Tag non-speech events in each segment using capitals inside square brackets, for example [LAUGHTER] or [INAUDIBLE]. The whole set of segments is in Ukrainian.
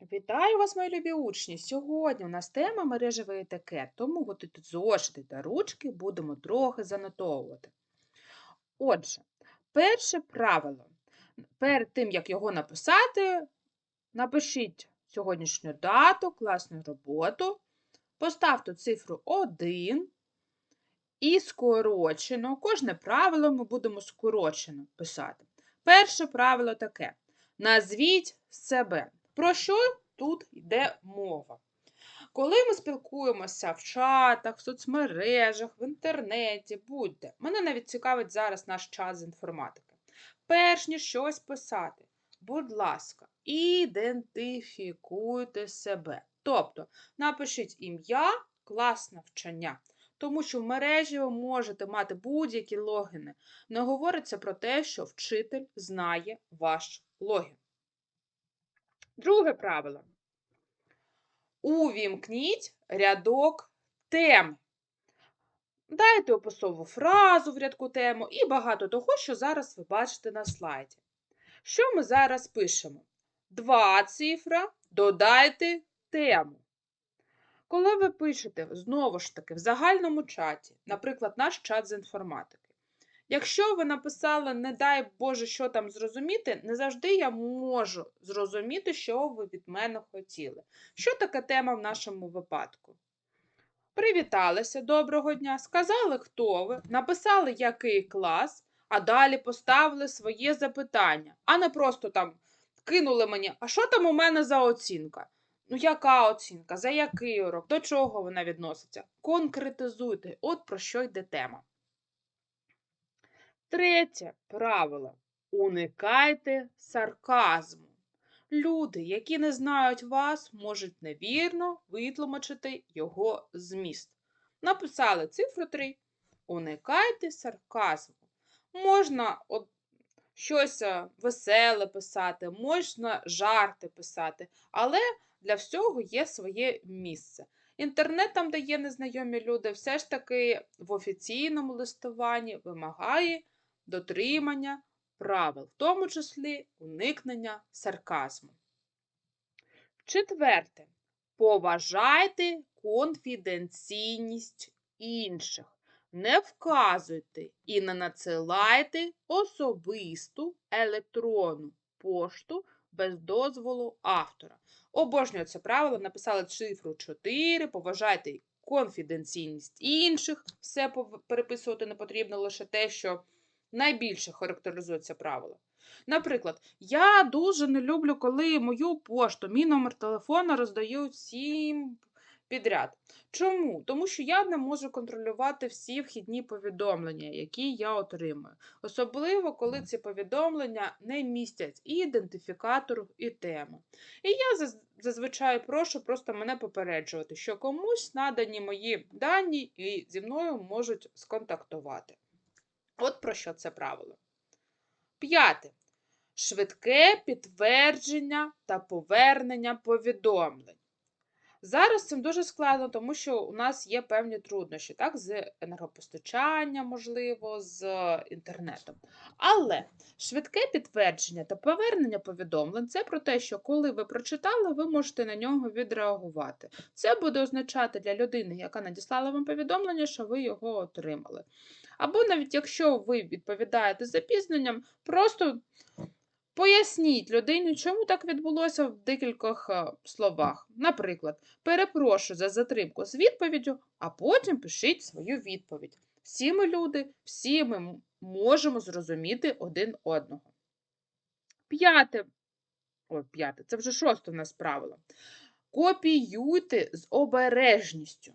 Вітаю вас, мої любі учні! Сьогодні у нас тема мережевий етикет, тому готуйте зошити та ручки будемо трохи занотовувати. Отже, перше правило. Перед тим, як його написати, напишіть сьогоднішню дату, класну роботу, поставте цифру 1 і скорочено. Кожне правило ми будемо скорочено писати. Перше правило таке: назвіть себе. Про що тут йде мова? Коли ми спілкуємося в чатах, в соцмережах, в інтернеті, будь-де, мене навіть цікавить зараз наш час з інформатики. Перш ніж щось писати, будь ласка, ідентифікуйте себе. Тобто напишіть ім'я, клас навчання. Тому що в мережі ви можете мати будь-які логіни. Не говориться про те, що вчитель знає ваш логін. Друге правило. Увімкніть рядок тем. Дайте описову фразу в рядку тему і багато того, що зараз ви бачите на слайді. Що ми зараз пишемо? Два цифра, додайте тему. Коли ви пишете, знову ж таки, в загальному чаті, наприклад, наш чат з інформатики, Якщо ви написали, не дай Боже, що там зрозуміти, не завжди я можу зрозуміти, що ви від мене хотіли. Що таке тема в нашому випадку? Привіталися доброго дня, сказали, хто ви, написали, який клас, а далі поставили своє запитання, а не просто там кинули мені, а що там у мене за оцінка? Ну, яка оцінка? За який урок? До чого вона відноситься? Конкретизуйте, от про що йде тема. Третє правило. Уникайте сарказму. Люди, які не знають вас, можуть невірно витлумачити його зміст. Написали цифру 3. Уникайте сарказму. Можна от, щось е, веселе писати, можна жарти писати, але для всього є своє місце. Інтернет, там, де є незнайомі люди, все ж таки в офіційному листуванні вимагає дотримання правил, в тому числі уникнення сарказму. Четверте. Поважайте конфіденційність інших. Не вказуйте і не надсилайте особисту електронну пошту без дозволу автора. Обожнюю це правило, написали цифру 4, поважайте конфіденційність інших, все переписувати не потрібно лише те, що найбільше характеризує це правило. Наприклад, я дуже не люблю, коли мою пошту, мій номер телефона роздають всім підряд. Чому? Тому що я не можу контролювати всі вхідні повідомлення, які я отримую. Особливо, коли ці повідомлення не містять і ідентифікатору, і тему. І я зазвичай прошу просто мене попереджувати, що комусь надані мої дані і зі мною можуть сконтактувати. От про що це правило. П'яте. Швидке підтвердження та повернення повідомлень. Зараз цим дуже складно, тому що у нас є певні труднощі, так, з енергопостачанням, можливо, з інтернетом. Але швидке підтвердження та повернення повідомлень це про те, що коли ви прочитали, ви можете на нього відреагувати. Це буде означати для людини, яка надіслала вам повідомлення, що ви його отримали. Або навіть якщо ви відповідаєте запізненням, просто поясніть людині, чому так відбулося в декількох е, словах. Наприклад, перепрошую за затримку з відповіддю, а потім пишіть свою відповідь. Всі ми люди, всі ми можемо зрозуміти один одного. П'яте, о, п'яте, це вже шосте в нас правило. Копіюйте з обережністю.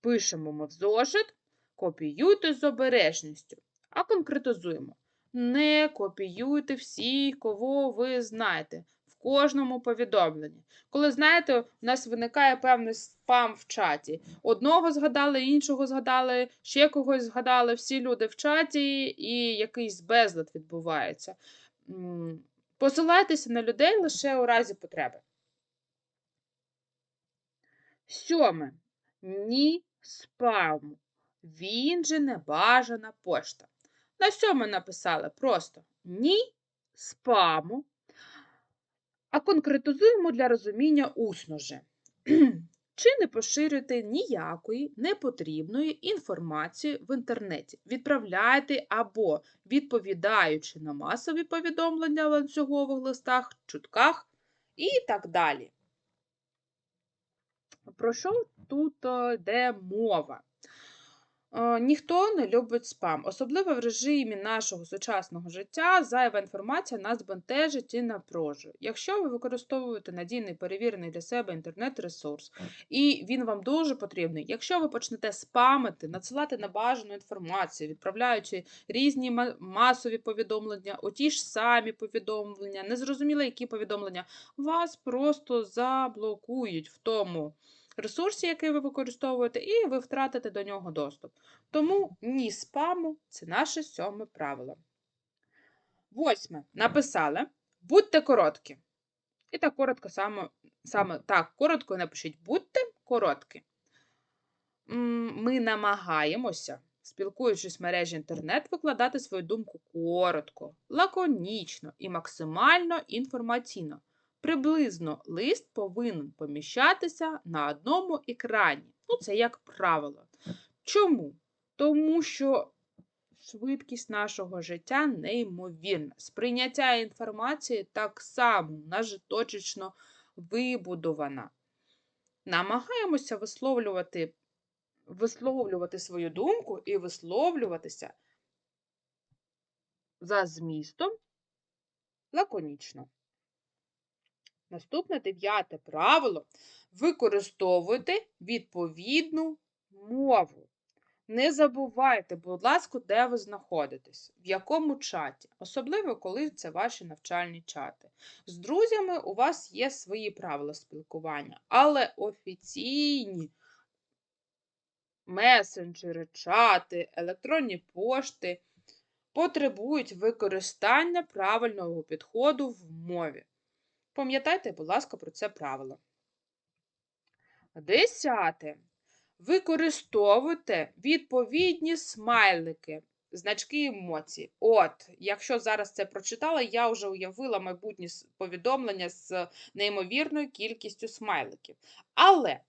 Пишемо ми в зошит. Копіюйте з обережністю. А конкретизуємо. Не копіюйте всіх, кого ви знаєте, кожному повідомленні. Коли, знаєте, у нас виникає певний спам в чаті. Одного згадали, іншого згадали, ще когось згадали, всі люди в чаті, і якийсь безлад відбувається. Посилайтеся на людей лише у разі потреби. Сьоме. Ні спаму. Він же небажана пошта. На сьому написали просто ні спаму. А конкретизуємо для розуміння усно же. [CLEARS THROAT] Чи не поширюєте ніякої непотрібної інформації в інтернеті? Відправляйте або відповідаючи на масові повідомлення в ланцюгових листах, чутках і так далі. Про що тут е, йде мова? Е, Ніхто не любить спам, особливо в режимі нашого сучасного життя. Зайва інформація нас бентежить і напружує. Якщо ви використовуєте надійний перевірений для себе інтернет-ресурс, і він вам дуже потрібний, якщо ви почнете спамити, надсилати небажану інформацію, відправляючи різні масові повідомлення, оті ж самі повідомлення, незрозуміло, які повідомлення, вас просто заблокують в тому ресурсі, який ви використовуєте, і ви втратите до нього доступ. Тому ні спаму це наше сьоме правило. Восьме. Написали. Будьте короткі. І так коротко саме, саме так, коротко напишіть будьте короткі. Ми намагаємося, спілкуючись в мережі інтернет, викладати свою думку коротко, лаконічно і максимально інформаційно. Приблизно лист повинен поміщатися на одному екрані. Ну, це як правило. Чому? Тому що швидкість нашого життя неймовірна. Сприйняття інформації так само, вона ж точечно вибудована. Намагаємося висловлювати, висловлювати свою думку і висловлюватися за змістом лаконічно. Наступне дев'яте правило. Використовуйте відповідну мову. Не забувайте, будь ласка, де ви знаходитесь, в якому чаті, особливо коли це ваші навчальні чати. З друзями у вас є свої правила спілкування, але офіційні месенджери, чати, електронні пошти потребують використання правильного підходу в мові. Пам'ятайте, будь ласка, про це правило. Десяте. Використовуйте відповідні смайлики, значки емоцій. От, якщо зараз це прочитала, я вже уявила майбутні повідомлення з неймовірною кількістю смайликів. Але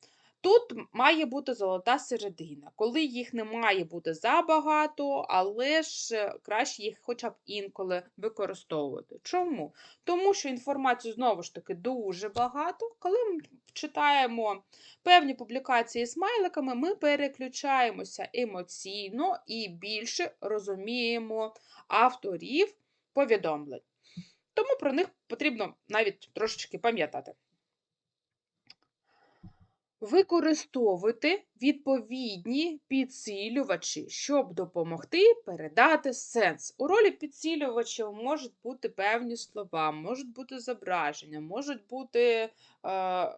тут має бути золота середина, коли їх не має бути забагато, але ж е, краще їх хоча б інколи використовувати. Чому? Тому що інформацію знову ж таки дуже багато. Коли ми читаємо певні публікації з смайликами, ми переключаємося емоційно і більше розуміємо авторів повідомлень. Тому про них потрібно навіть трошечки пам'ятати. Використовуйте відповідні підсилювачі, щоб допомогти передати сенс. У ролі підсилювачів можуть бути певні слова, можуть бути зображення, можуть бути е,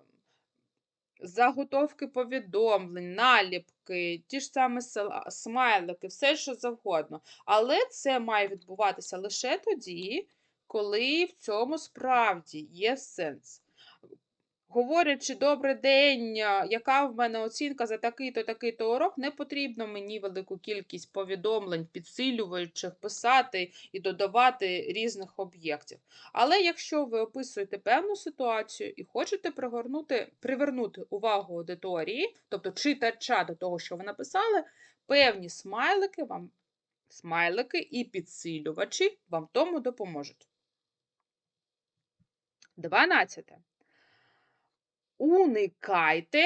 заготовки повідомлень, наліпки, ті ж самі смайлики, все що завгодно. Але це має відбуватися лише тоді, коли в цьому справді є сенс. Говорячи добрий день, яка в мене оцінка за такий-то такий-то урок, не потрібно мені велику кількість повідомлень, підсилюючих писати і додавати різних об'єктів. Але якщо ви описуєте певну ситуацію і хочете пригорнути, привернути увагу аудиторії, тобто читача до того, що ви написали, певні смайлики вам, смайлики і підсилювачі вам тому допоможуть. 12. Уникайте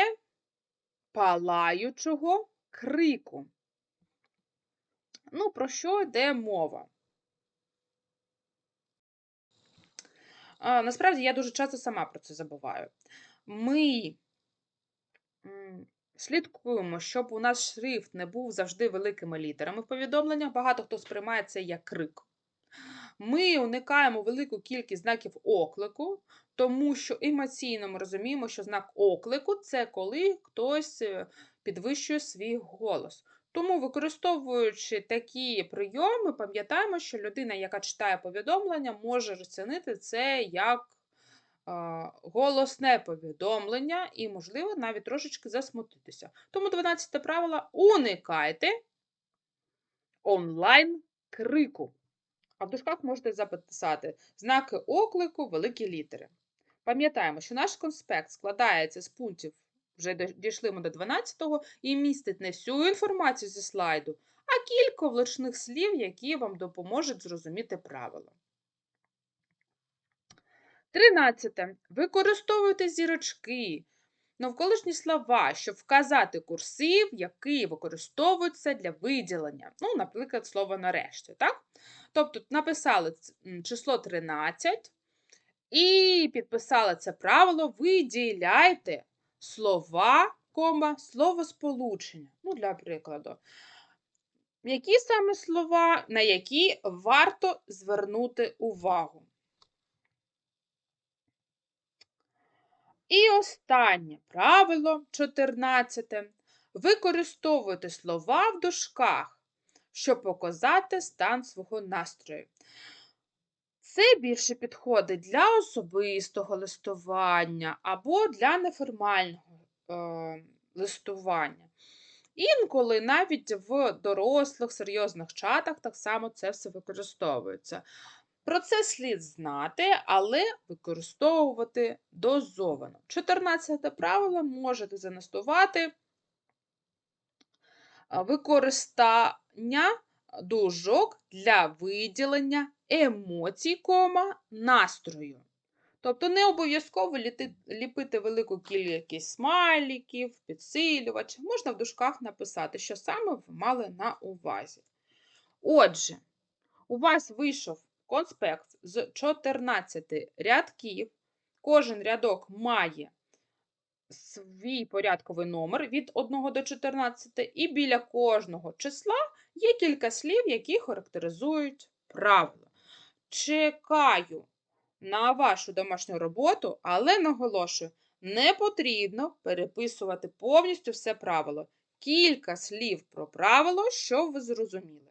палаючого крику. Ну, про що йде мова? Насправді я дуже часто сама про це забуваю. Ми слідкуємо, щоб у нас шрифт не був завжди великими літерами в повідомленнях. Багато хто сприймає це як крик. Ми уникаємо велику кількість знаків оклику, тому що емоційно ми розуміємо, що знак оклику це коли хтось е, підвищує свій голос. Тому, використовуючи такі прийоми, пам'ятаємо, що людина, яка читає повідомлення, може розцінити це як голосне повідомлення і, можливо, навіть трошечки засмутитися. Тому 12 правило уникайте онлайн крику. А в дужках можете записати знаки оклику, великі літери. Пам'ятаємо, що наш конспект складається з пунктів, вже дійшли ми до 12-го, і містить не всю інформацію зі слайду, а кілька влучних слів, які вам допоможуть зрозуміти правила. 13. Використовуйте зірочки. Навколишні слова, щоб вказати курсив, який використовується для виділення. Ну, наприклад, слово нарешті. Так? Тобто написали число 13 і підписали це правило, виділяйте слова, кома, словосполучення. Ну, для прикладу. Які саме слова, на які варто звернути увагу? І останнє правило 14. Використовуйте слова в дужках, щоб показати стан свого настрою. Це більше підходить для особистого листування або для неформального е, листування. Інколи навіть в дорослих серйозних чатах так само це все використовується. Про це слід знати, але використовувати дозовано. 14 правило можете занотувати а, використання дужок для виділення емоцій, кома, настрою. Тобто не обов'язково ліпити велику кількість смайликів, підсилювачів. Можна в дужках написати, що саме ви мали на увазі. Отже, у вас вийшов конспект з 14 рядків. Кожен рядок має свій порядковий номер від 1 до 14, і біля кожного числа є кілька слів, які характеризують правила. Чекаю на вашу домашню роботу, але наголошую, не потрібно переписувати повністю все правило. Кілька слів про правило, щоб ви зрозуміли.